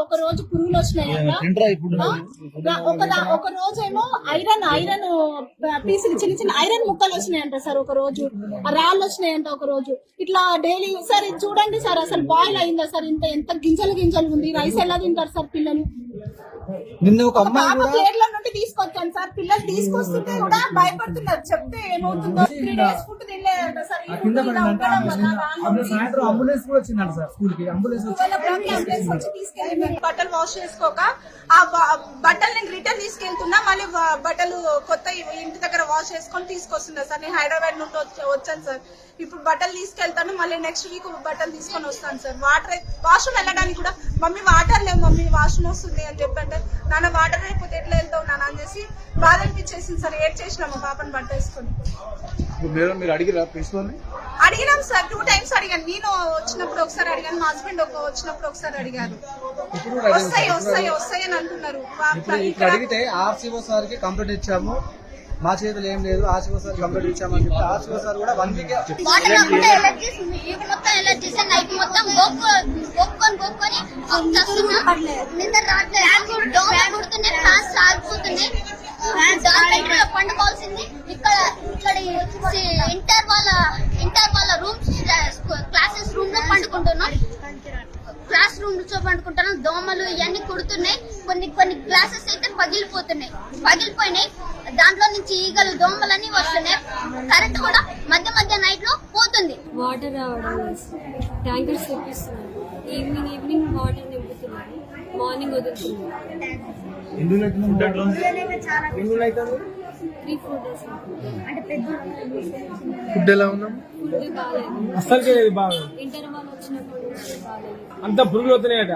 ఒక రోజు పురుగులు వచ్చినాయంట ఒక రోజు ఏమో ఐరన్ ఐరన్ పీసులు చిన్న చిన్న ఐరన్ ముక్కలు వచ్చినాయంట సార్ ఒక రోజు. రాళ్ళు వచ్చినాయంట ఒక రోజు. ఇట్లా డైలీ సార్ చూడండి సార్ అసలు బాయిల్ అయిందా సార్? ఇంత ఎంత గింజలు గింజలు ఉంది. రైస్ ఎలా తింటారు సార్ పిల్లలు? నిన్న ఒక అమ్మాయి ప్లేట్ల నుండి తీసుకొచ్చాను సార్. పిల్లలు తీసుకొస్తుంటే కూడా భయపడుతున్నారు. చెప్తే ఏమవుతుందో? త్రీ డేస్ కింద పడిందంట అప్పుడు సాయంత్రం అంబులెన్స్ కూడా వచ్చిందంట సార్ స్కూల్కి అంబులెన్స్. బట్టలు వాష్ చేసుకోక ఆ బట్టలు నేను రిటర్న్ తీసుకెళ్తున్నా మళ్ళీ బట్టలు కొత్త ఇంటి దగ్గర వాష్ చేసుకొని తీసుకొస్తున్నా సార్. నేను హైదరాబాద్ నుండి వచ్చి- వచ్చాను సార్. ఇప్పుడు బట్టలు తీసుకెళ్తాను మళ్ళీ నెక్స్ట్ వీక్ బట్టలు తీసుకొని వస్తాను సార్. వాటర్ వాష్రూమ్ వెళ్ళడానికి కూడా మమ్మీ వాటర్ లేవు మమ్మీ వాష్రూమ్ వస్తుంది అని చెప్పంటే నాన్న వాటర్ అయిపోతే ఎట్లా వెళ్తావు నాన్న? అని చేసి బాధ అనిపించేసింది సార్ ఏడ్ చేసిన మా పాపని బట్ట వేసుకొని మీరు మీరు అడిగిరా ప్రిన్సిపల్ అడిగినాం సార్ టూ టైమ్స్ అడిగాను. నేను వచ్చినప్పుడు ఒకసారి అడిగాను మా హస్బెండ్ ఒక వచ్చినప్పుడు ఒకసారి అడిగారు. వస్తాయి. వస్తాయి వస్తాయి అని అంటున్నారు. వా- ఇప్పుడు ఇప్పుడు ఇక్కడ అడిగితే ఆర్సీఓ సార్కి కంప్లైంట్ ఇచ్చాము. మా చేతులు ఏం లేదు ఆర్సీఓ సార్ కంప్లైంట్ ఇచ్చామని చెప్తే ఆర్సీఓ సార్ కూడా వన్ వీక్ మొత్తం ఎలర్జీస్ నైట్ మొత్తం నిద్ర రావట్లేదు. ఇంటర్ వాళ్ళ ఇంటర్ వాళ్ళ రూమ్స్ క్లాసెస్ రూమ్లో పండుకుంటున్నాం. క్లాస్ రూమ్లో పండుకుంటున్నాం. దోమలు ఇవన్నీ కుడుతున్నాయి. కొన్ని కొన్ని క్లాసెస్ అయితే పగిలిపోతున్నాయి. పగిలిపోయినాయి. దాంట్లో నుంచి ఈగలు దోమలన్నీ వస్తున్నాయి. కరెంట్ కూడా మధ్య మధ్య నైట్లో పోతుంది. వాటర్ రావడం ట్యాంకర్స్ తెప్పిస్తున్నారు. ఈవినింగ్ ఈవినింగ్ వాటర్ నింపుతున్నారు మార్నింగ్ వదులుతున్నారు. అవుతుంది త్రీ ఫోర్ డేస్ ఫుడ్ ఎలా ఉన్నాం? అస్సలు బాగా. ఇంటర్ వాళ్ళు వచ్చినప్పటి నుంచి బాగాలేదు. అంత పురుగులు అవుతున్నాయట